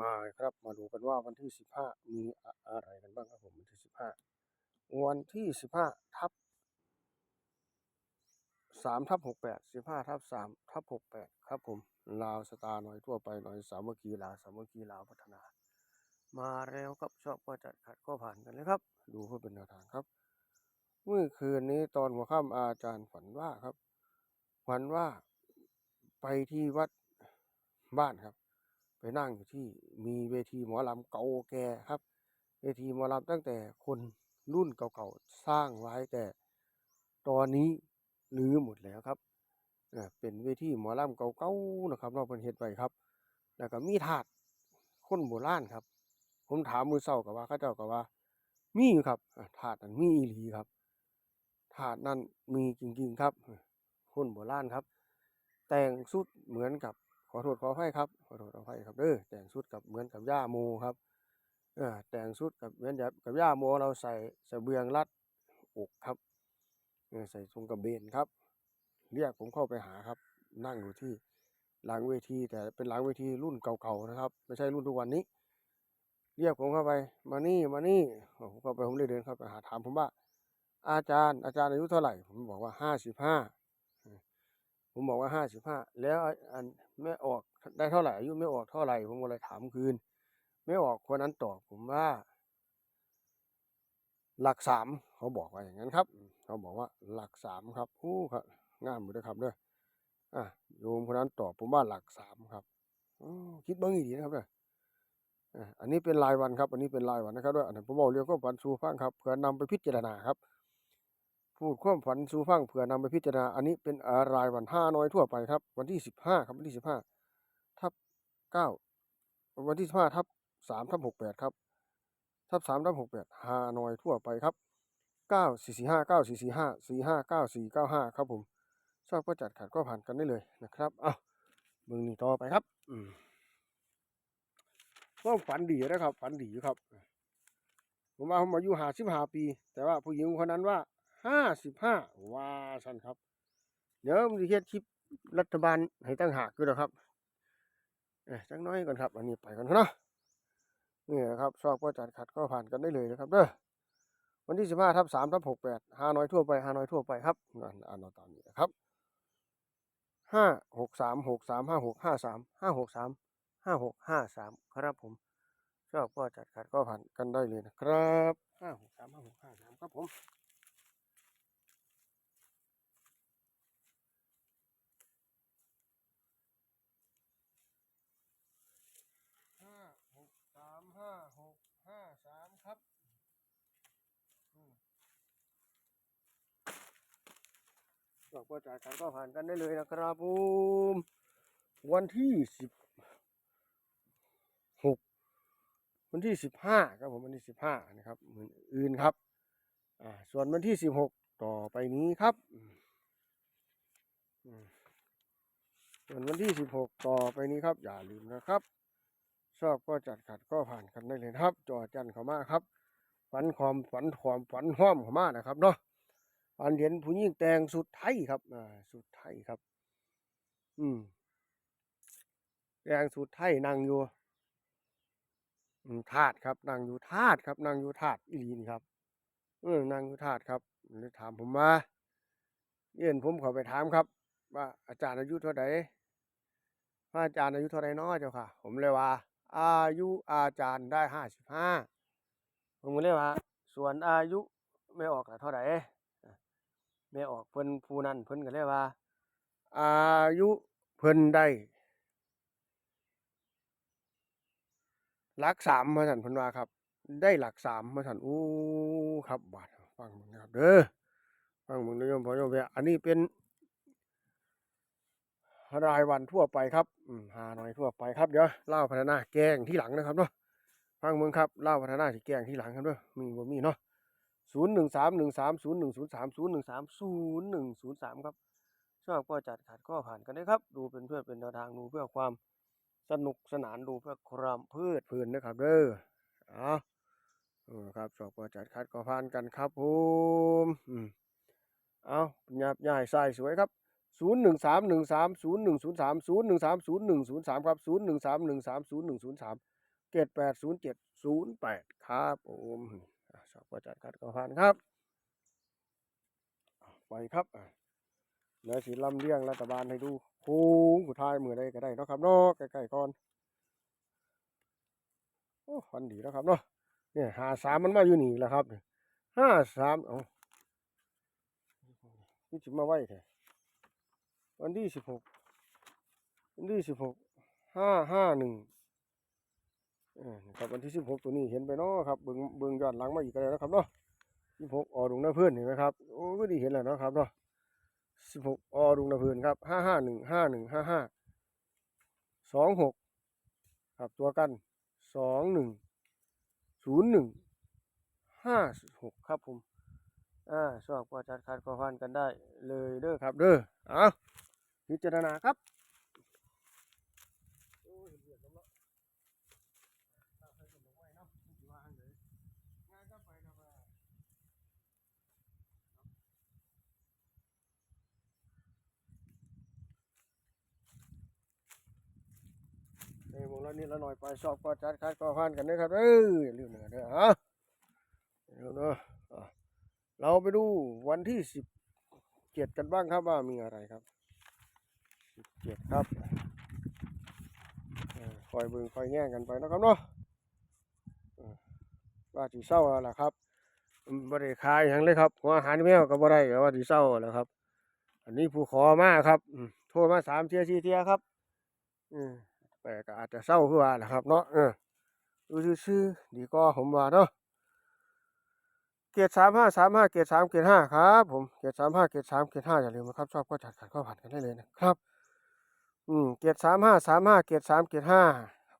มาครับมาดูกันว่าวันที่สิบห้ามีอะไรกันบ้างครับผมวันที่สิบห้าวันที่สิบห้าทับสามทับหกแปดสิบห้าทับสามทับหกแปดครับผมลาวสตาร์หน่อยทั่วไปหน่อยสามัคคีลาวสามัคคีลาวพัฒนา มาแล้วครับชอบก็จัดขัดก็ผ่านกันเลยครับ ดูเพื่อเป็นแนวทางครับ เมื่อคืนนี้ตอนหัวค่ำอาจารย์ฝันว่าครับฝันว่าไปที่วัดบ้านครับ ไปนั่งอยู่ที่มีเวทีหมอลำเก่าแก่ครับ เวทีหมอลำตั้งแต่คนรุ่นเก่าๆสร้างไว้แต่ตอนนี้รื้อหมดแล้วครับเป็นเวทีหมอลำเก่าๆนะครับเราเป็นเฮ็ดไว้ครับ แล้วก็มีถาดคนโบราณครับ ผมถามมือเศร้ากับว่าเขาเจ้ากับว่า มีอยู่ครับถาดนั้นมีอีหลีครับถาดนั้นมีจริงๆครับ คนโบราณครับ แต่งสุดเหมือนกับ อโทษขออภัยครับขอโทษขออภัยครับเด้อแต่งสุดกับเหมือนกับย่าโมครับเออแต่งสุดกับเหมือนกับกับย่าโมเราใส่เสเบียงรัดอกครับเออใส่ทรงกระเบนครับ เรียกผมเข้าไปหาครับ นั่งอยู่ที่หลังเวทีแต่เป็นหลังเวทีรุ่นเก่าๆนะครับ ไม่ใช่รุ่นทุกวันนี้ เรียกผมเข้าไป มานี่มานี่ผมเข้าไปผมเลยเดินเข้าไปหาถามผมว่า อาจารย์อาจารย์อายุเท่าไหร่ ผมบอกว่าห้าสิบห้าผมบอกว่าห้าสิบห้าแล้ว อันแม่ออกได้เท่าไหร่อายุไม่ออกเท่าไหร่ผมก็เลยถามคืน ไม่ออกคนนั้นตอบผมว่า หลักสามเขาบอกว่าอย่างนั้นครับ เขาบอกว่าหลักสามครับอู้ครับงามอยู่ด้วยครับเด้ออะโยมคนนั้นตอบผมว่าหลักสามครับอคิดบ้างอีดีนะครับเด้ออะอันนี้เป็นรายวันครับ อันนี้เป็นรายวันนะครับด้วยอันนี้ผมบอกเรื่องความฝันสูฟังครับเพื่อนำไปพิจารณาครับ พูดความฝันสู่ฟังเพื่อนำไปพิจารณา อันนี้เป็นรายวันห้าน้อยทั่วไปครับ วันที่สิบห้าครับวันที่สิบห้าทับเก้าวันที่สิบห้าทับสามทับหกแปดครับ ทับสามทับหกแปดฮานอยทั่วไปครับเก้าสี่สี่ห้าเก้าสี่สี่ห้าสี่ห้าเก้าสี่เก้าห้าครับผมชอบก็จัดขัดก็ผ่านกันได้เลยนะครับอ้าวมึงนี่ต่อไปครับ อืมก็ฝันดีนะครับ ฝันดีอยู่ครับ ผมว่าผมอายุหาสิบห้าปี แต่ว่าผู้หญิงคนนั้นว่า ห้าสิบห้าว่าสันครับ เดี๋ยวมันจะเฮ็ดคลิปรัฐบาลให้ตั้งหากด้วยนะครับเอ้ยจังน้อยก่อนครับ อันนี้ไปก่อนเนาะนี่นะครับชอบก็จัดขัดก็ผ่านกันได้เลยนะครับเด้อวันที่สิบห้าทับสามทับหกแปดฮาน้อยทั่วไปฮาน้อยทั่วไปครับอ่านอ่านเอาตามนี้นะครับห้าหกสามหกสามห้าหกห้าสามห้าหกสามห้าหกห้าสามครับผมชอบก็จัดขัดก็ผ่านกันได้เลยนะครับห้าหกสามห้าหกห้าสามครับผมห้าหกสามห้าหกห้าสามครับ ก็ก็จ่ายกันก็ผ่านกันได้เลยนะครับผมวันที่สิบหกวันที่สิบห้าครับผมวันที่สิบห้านะครับเหมือนอื่นครับอ่าส่วนวันที่สิบหกต่อไปนี้ครับส่วนวันที่สิบหกต่อไปนี้ครับ อย่าลืมนะครับชอบก็จัดขัดก็ผ่านกันได้เลยครับ จอจันเข้ามาครับฝันความฝันความฝันห้อมเข้ามานะครับเนาะ อันเห็นผู้หญิงแต่งสุดไทยครับอ่าสุดไทยครับ อืมแต่งสุดไทยนั่งอยู่อืมทาดครับนั่งอยู่ทาดครับนั่งอยู่ทาดอีลีนี่ครับเออนั่งอยู่ทาดครับเลยถามผมมาเย็นผมขอไปถามครับ ว่าอาจารย์อายุเท่าไหร่พระอาจารย์อายุเท่าไหร่น้อเจ้าค่ะ ผมเลยว่า อายุอาจารย์ได้ห้าสิบห้าผมก็เลยว่า ส่วนอายุไม่ออกเท่าไหร่ ไม่ออกเพิ่นผู้นั้นเพิ่นก็เลยว่า อายุเพิ่นได้หลักสามมาสันเพิ่นว่าครับ ได้หลักสามมาสันอู้ครับบาดฟังมึงนะครับเด้อฟังมึงนะโยมพ่อโยมแม่อันนี้เป็นรายวันทั่วไปครับหาหน่อยทั่วไปครับเดี๋ยวเล่าพัฒนาแกงที่หลังนะครับเนาะฟังมึงครับเล่าพัฒนาที่แกงที่หลังครับเด้อมีบ่มีเนาะ ศูนย์หนึ่งสามหนึ่งสามศูนย์หนึ่งศูนย์สามศูนย์หนึ่งสามศูนย์หนึ่งศูนย์สามครับชอบก็จัดขัดก็ผ่านกันได้ครับ ดูเป็นเพื่อเป็นแนวทางดูเพื่อความสนุกสนานดูเพื่อความเพลิดเพลินนะครับ เด้อเอาเออครับชอบก็จัดขัดก็ผ่านกันครับผมอืมเอาหยาบใหญ่ใส่สวยครับศูนย์หนึ่งสามหนึ่งสามศูนย์หนึ่งศูนย์สามศูนย์หนึ่งสามศูนย์หนึ่งศูนย์สามครับศูนย์หนึ่งสามหนึ่งสามศูนย์หนึ่งศูนย์สามเจ็ดแปดศูนย์เจ็ดศูนย์แปดครับผม อะชอบประจัดขัดก็ผ่านครับไปครับเดี๋ยวสีลำเลียงรัฐบาลให้ดูโค้งสุดท้ายมือใดก็ได้นะครับเนาะใกล้ๆก่อนโอ้ฟันดีแล้วครับเนาะเนี่ยหาสามมันมาอยู่นี่แหละครับห้าสามเอานี่จะมาไว้แท้วันที่สิบหกวันที่สิบหกห้าห้าหนึ่ง ครับวันที่สิบหกตัวนี้เห็นไปเนาะครับเบิ่งเบิ่งย้อนหลังมาอีกแล้วนะครับเนาะสิบหกอดุงนาเพื่อนเห็นไหมครับโอ้ก็ดีเห็นแล้วเนาะครับเนาะสิบหกอดุงนาเพื่อนครับห้าห้าหนึ่งห้าหนึ่งห้าห้าสองหกครับตัวกันสองหนึ่งศูนย์หนึ่งห้าหกครับผมอ่าชอบก็จัดคัดก็ฟันกันได้เลยเด้อครับเด้อเอาพิจารณาครับ ในวงละนิดละหน่อยไปชอบก็จัดคัดก็ฟันกันเด้อครับเด้ออย่าลืมนะเด้อฮะเดี๋ยวเนาะเราไปดูวันที่สิบเจ็ดกันบ้างครับว่ามีอะไรครับสิบเจ็ดครับเออคอยเบิ่งคอยแง่งกันไปนะครับเนาะ ว่าสีเศร้าแล้วล่ะครับบ่ได้ขายหยังเลยครับหัวอาหารแมวก็บ่ได้ก็ว่าสีเศร้าแล้วครับ อันนี้ผู้ขอมาครับโทรมาสามเทียสี่เทียครับ อืมแต่ก็อาจจะเศร้าคือว่าแหละครับ เนาะเออดูซื่อดีก็ผมว่าเนาะเกียรสามห้าสามห้าเกียรสามเกียรห้าครับผมเกียรสามห้าเกียรสามเกียรห้าอย่าลืมนะครับชอบก็จัดขัดข้อผ่านกันได้เลยนะครับ อืมเกียรสามห้าสามห้าเกียรสามเกียรห้า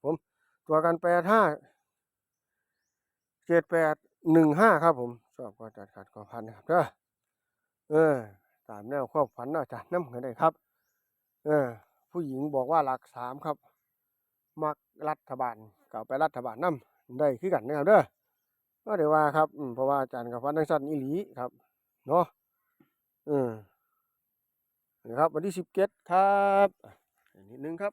ผม ตัวกันแปดห้า เกียรแปดหนึ่งห้าครับผมชอบก็จัดขัดข้อผ่านนะครับเด้อเออตามแนวความฝันอาจารย์น้ำกันได้ครับ เออ ผู้หญิงบอกว่าหลักสามครับ มักรัฐบาลเก่าไปรัฐบาลน้ำได้คือกันนะครับเด้อก็เดี๋ยวว่าครับเพราะว่าอาจารย์กับฟันทั้งสั้นอีหลีครับเนาะเอืมนี่ครับ วันที่สิบเจ็ดครับอะอีกนิดนึงครับ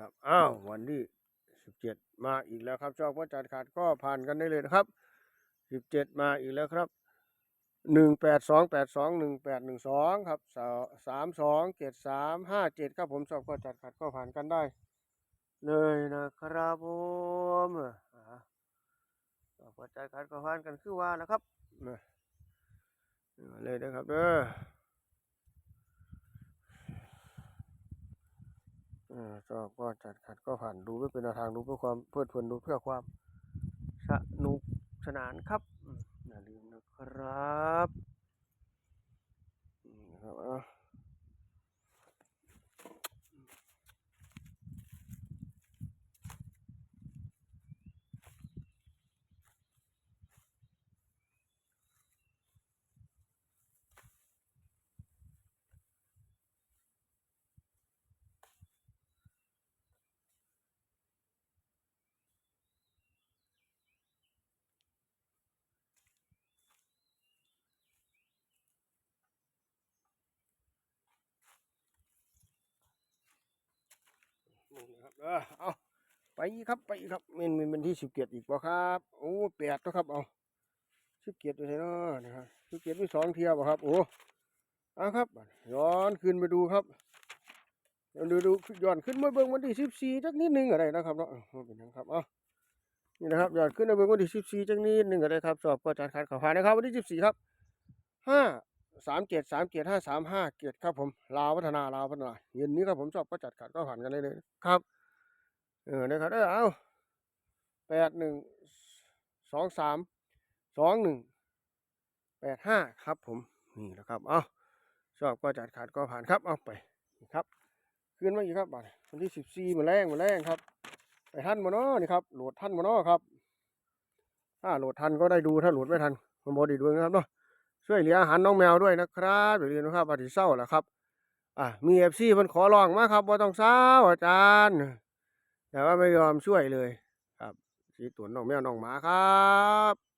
นะครับอ้าววันที่สิบเจ็ดมาอีกแล้วครับชอบว่าจัดขาดก็ผ่านกันได้เลยนะครับสิบเจ็ดมาอีกแล้วครับหนึ่งแปดสองแปดสองหนึ่งแปดหนึ่งสองครับสามสองเจ็ดสามห้าเจ็ดครับผมสอบก็จัดขัดก็ผ่านกันได้ เลยนะครับผมอ่าสอบก็จัดขัดก็ผ่านกันคือว่านะครับเลยนะครับเด้อ ออสอบก็จัดขัดก็ผ่านดูเพื่อเป็นแนวทางดูเพื่อความเพลิดเพลินดูเพื่อความสนุกสนานครับอย่าลืมนะครับนี่นะครับ นะครับเออเอาไปครับไปครับเมนเมนเป็นที่สิบเกียรอีกบ่ครับโอ้แปดแล้วครับเอาสิบเกียรอยู่ไหนเนาะนะครับสิบเกียรมีสองเทียบ่ครับโอ้เอาครับย้อนขึ้นไปดูครับเดี๋ยวดูดูย้อนขึ้นมาเบิ่งวันที่สิบสี่จักนิดหนึงอะไรนะครับเนาะเป็นยังครับเอานี่นะครับย้อนขึ้นมาเบิ่งวันที่สิบสี่จักนิดหนึงอะไรครับสอบก็จัดขัดข่าพานนะครับวันที่สิบสี่ครับห้า สามเจ็ดสามเจ็ดห้าสามห้าเจ็ดครับผมลาวพัฒนาลาวพัฒนาเย็นนี้ครับผมชอบก็จัดขัดก็ผ่านกันเลยเลยครับเออนะครับเออเอาแปดหนึ่งสองสามสองหนึ่งแปดห้าครับผมนี่แหละครับเอาชอบก็จัดขัดก็ผ่านครับเอาไปครับขึ้นมาอีกครับบัดวันที่สิบสี่มาแรงมาแรงครับ ไปท่านมาเนาะนี่ครับโหลดท่านมาเนาะครับ ถ้าโหลดทันก็ได้ดูถ้าโหลดไม่ทันผมบอดีด้วยนะครับเนาะ ช่วยเหลืออาหารน้องแมวด้วยนะครับอย่าลืมนะครับวันที่เศร้าละครับ อะมีเอฟซีมันขอร้องมาครับว่าต้องเศร้าอาจารย์ แต่ว่าไม่ยอมช่วยเลย ครับสีตุนน้องแมวน้องหมาครับ